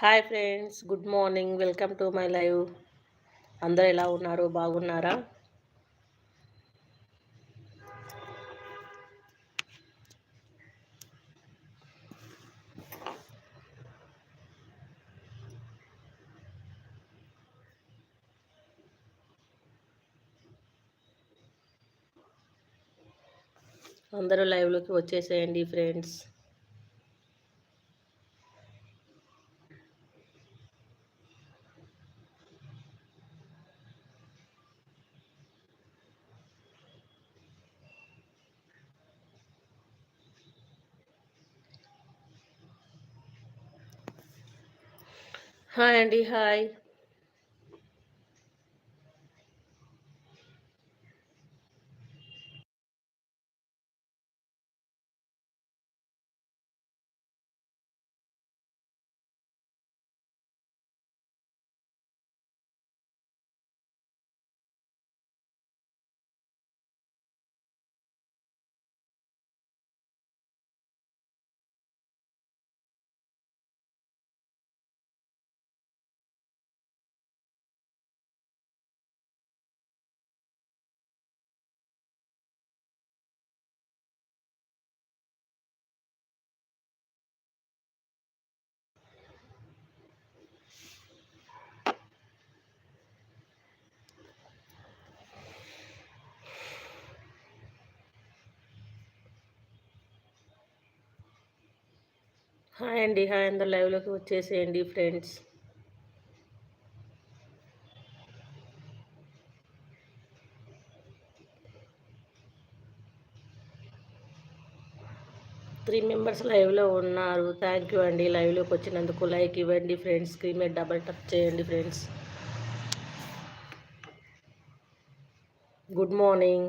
Hi friends good morning. Welcome to my live. అందరూ ఎలా ఉన్నారు? బాగున్నారా? అందరూ లైవ్లోకి వచ్చేసేయండి ఫ్రెండ్స్. హాయ్ అండి హాయ్ హాయ్ అండి హాయ్ అందరు లైవ్లోకి వచ్చేసేయండి ఫ్రెండ్స్. త్రీ మెంబర్స్ లైవ్లో ఉన్నారు. థ్యాంక్ యూ అండి లైవ్లోకి వచ్చినందుకు. లైక్ ఇవ్వండి ఫ్రెండ్స్. స్క్రీన్ మీద డబల్ టచ్ చేయండి ఫ్రెండ్స్. Good morning.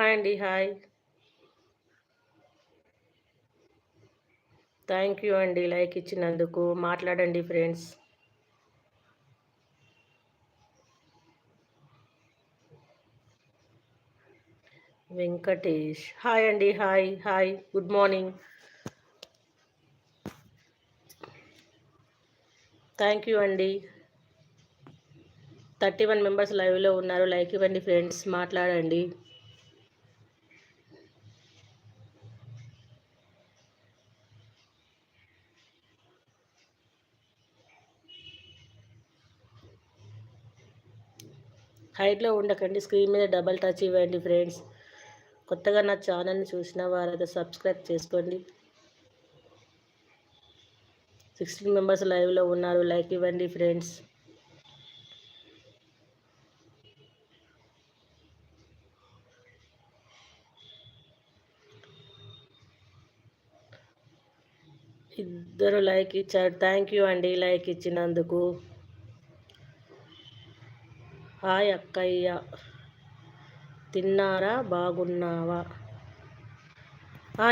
హాయ్ అండి హాయ్ థ్యాంక్ యూ అండి లైక్ ఇచ్చినందుకు. మాట్లాడండి ఫ్రెండ్స్ వెంకటేష్. హాయ్ అండి hi hi good morning thank you అండి థర్టీ వన్ మెంబర్స్ లైవ్లో ఉన్నారు. లైక్ ఇవ్వండి ఫ్రెండ్స్ మాట్లాడండి. హైట్లో ఉండకండి స్క్రీన్ మీద డబల్ టచ్ ఇవ్వండి ఫ్రెండ్స్. కొత్తగా నా ఛానల్ని చూసిన వారైతే సబ్స్క్రైబ్ చేసుకోండి. సిక్స్టీన్ మెంబర్స్ లైవ్లో ఉన్నారు లైక్ ఇవ్వండి ఫ్రెండ్స్. ఇద్దరు లైక్ ఇచ్చారు థ్యాంక్ యూ అండి లైక్ ఇచ్చినందుకు. హాయ్ అక్కయ్య తిన్నారా? బాగున్నావా?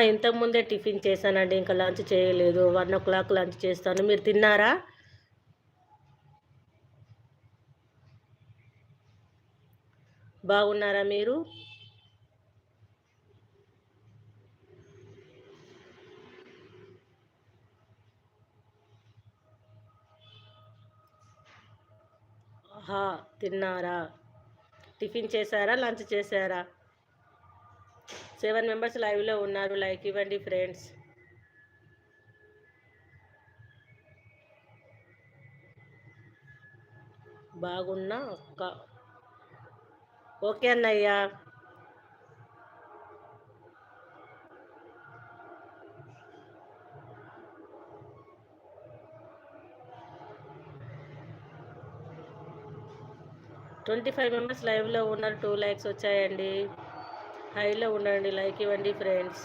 ఇంతకుముందే టిఫిన్ చేశానండి. ఇంకా లంచ్ చేయలేదు. వన్ ఓ క్లాక్ లంచ్ చేస్తాను. మీరు తిన్నారా? బాగున్నారా మీరు? హా తిన్నారా? టిఫిన్ చేశారా? లంచ్ చేశారా? సెవెన్ మెంబర్స్ లైవ్లో ఉన్నారు. లైక్ ఇవ్వండి ఫ్రెండ్స్. బాగున్నా అక్క. ఓకే అన్నయ్యా. ట్వంటీ ఫైవ్ మెంబర్స్ లైవ్లో ఉన్నారు. టూ లైక్స్ వచ్చాయండి. హైలో ఉండండి లైక్ ఇవ్వండి ఫ్రెండ్స్.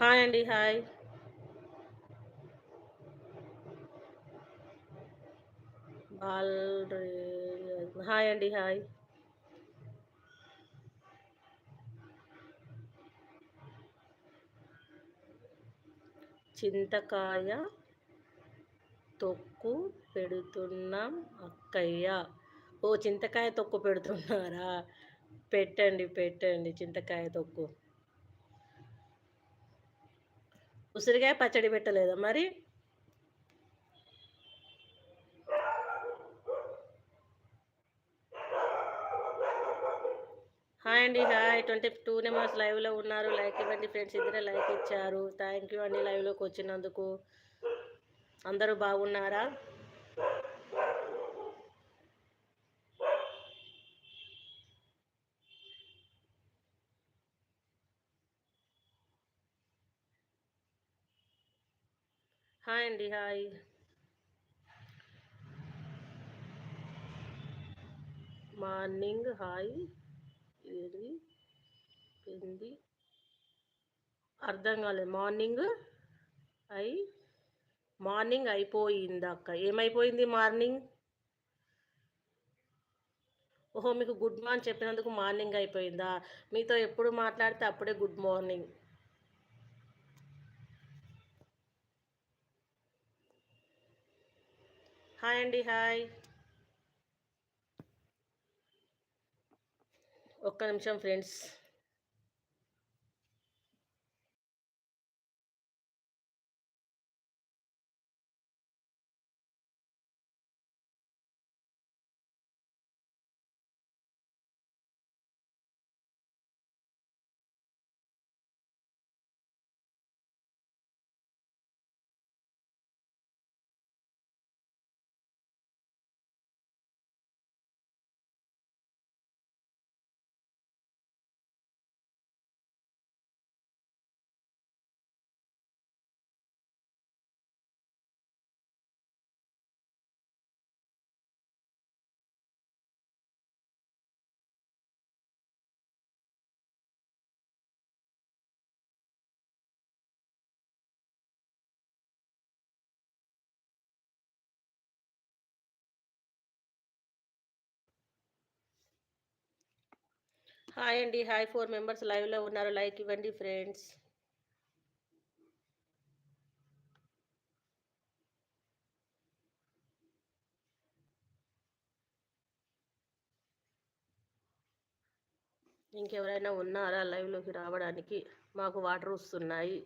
హాయ్ అండి హాయ్. హాయ్ అండి హాయ్. చింతకాయ తొక్కు పెడుతున్నాం అక్కయ్య. ఓ చింతకాయ తొక్కు పెడుతున్నారా? పెట్టండి పెట్టండి చింతకాయ తొక్కు. ఉసిరికాయ పచ్చడి పెట్టలేదా మరి? హాయ్ అండి హాయ్. ట్వంటీ టూ నెంబర్స్ లైవ్లో ఉన్నారు. లైక్ ఇవ్వండి ఫ్రెండ్స్ ఇద్దరే లైక్ ఇచ్చారు. థ్యాంక్ యూ అండి లైవ్లోకి వచ్చినందుకు. అందరూ బాగున్నారా? హాయ్ అండి హాయ్. Morning hi. ఇది ఏంది అర్థం కాలేదు మార్నింగ్ అయి మార్నింగ్ అయిపోయింది అక్క. ఏమైపోయింది మార్నింగ్? ఓహో మీకు గుడ్ మార్నింగ్ చెప్పినందుకు మార్నింగ్ అయిపోయిందా? మీతో ఎప్పుడు మాట్లాడితే అప్పుడే గుడ్ మార్నింగ్. హాయ్ అండి హాయ్. ఒక్క నిమిషం ఫ్రెండ్స్. హాయ్ అండి. హాయ్ ఫోర్ మెంబర్స్ లైవ్లో ఉన్నారు. లైక్ ఇవ్వండి ఫ్రెండ్స్. ఇంకెవరైనా ఉన్నారా లైవ్లోకి రావడానికి? మాకు వాటర్ వస్తున్నాయి.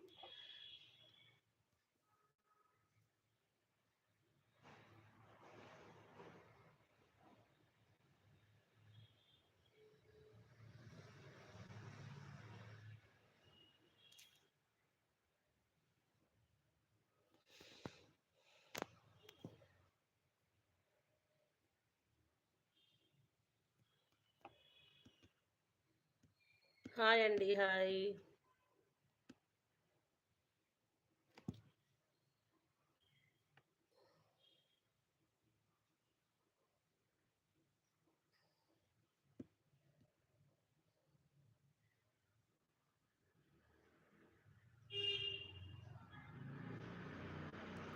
హాయ్ అండి హాయ్.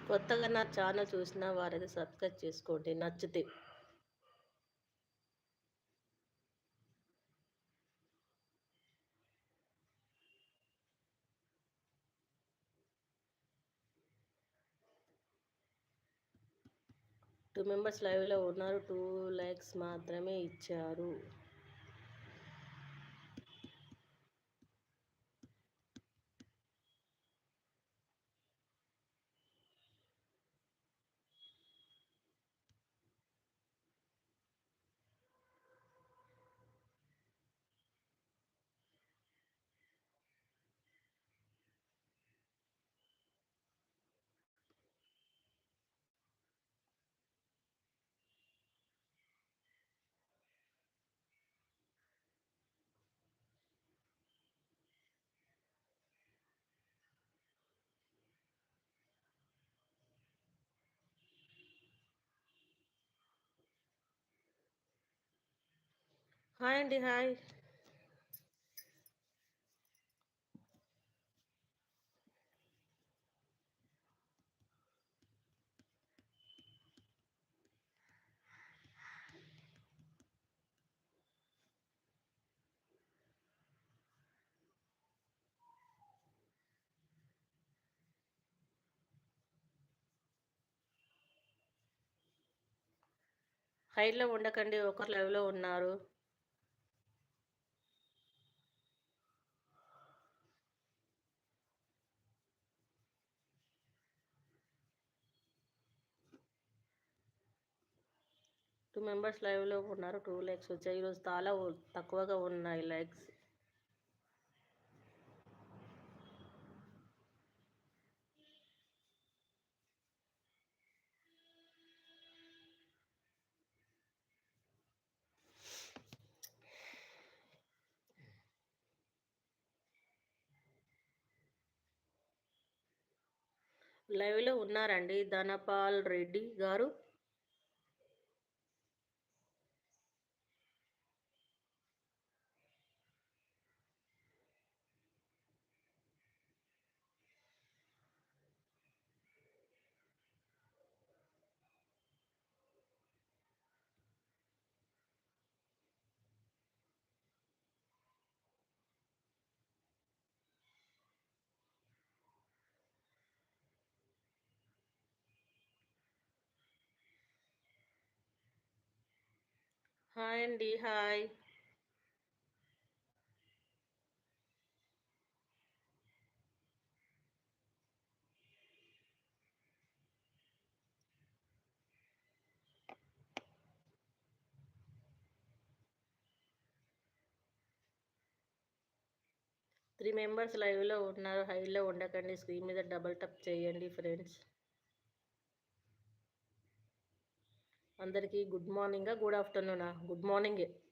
కొత్తగా నా ఛానల్ చూసిన వారైతే సబ్స్క్రైబ్ చేసుకోండి నచ్చితే. టూ మెంబర్స్ లైవ్లో ఉన్నారు. టూ లైక్స్ మాత్రమే ఇచ్చారు. హాయ్ అండి హాయ్. హైలో ఉండకండి ఒకరు లైవ్లో ఉన్నారు. టూ మెంబర్స్ లైవ్లో ఉన్నారు. టూ లైక్స్ వచ్చాయి. ఈరోజు చాలా తక్కువగా ఉన్నాయి లైక్స్. లైవ్లో ఉన్నారండి ధనపాల్ రెడ్డి గారు. హాయ్ అండి హాయ్. త్రీ మెంబర్స్ లైవ్లో ఉన్నారు హైలో ఉండకండి స్క్రీన్ మీద డబల్ టప్ చేయండి ఫ్రెండ్స్. అందరికీ గుడ్ మార్నింగా గుడ్ ఆఫ్టర్నూనా? గుడ్ మార్నింగే.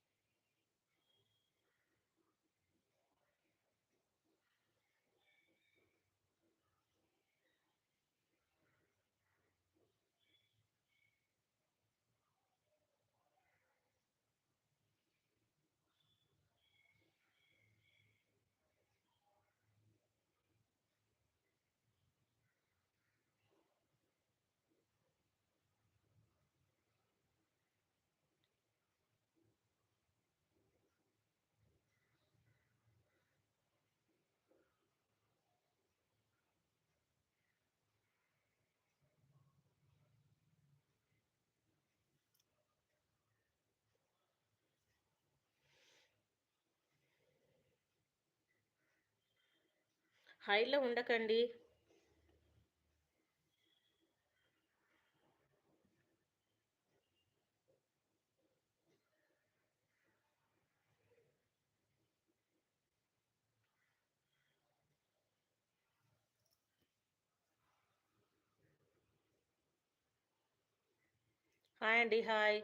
హైలో ఉండకండి. హాయ్ అండి హాయ్.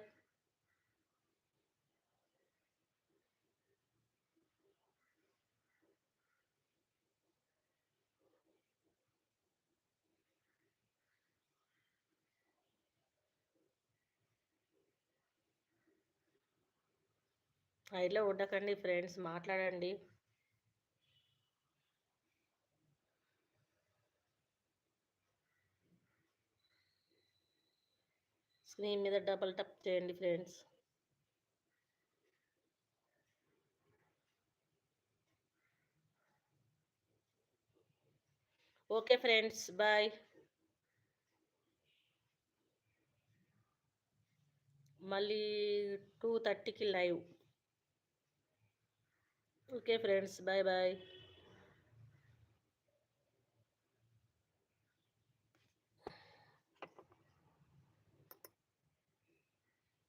హైలో ఉండకండి ఫ్రెండ్స్ మాట్లాడండి. స్క్రీన్ మీద డబల్ టప్ చేయండి ఫ్రెండ్స్. Okay friends bye. మళ్ళీ టూ థర్టీకి live. Okay friends bye bye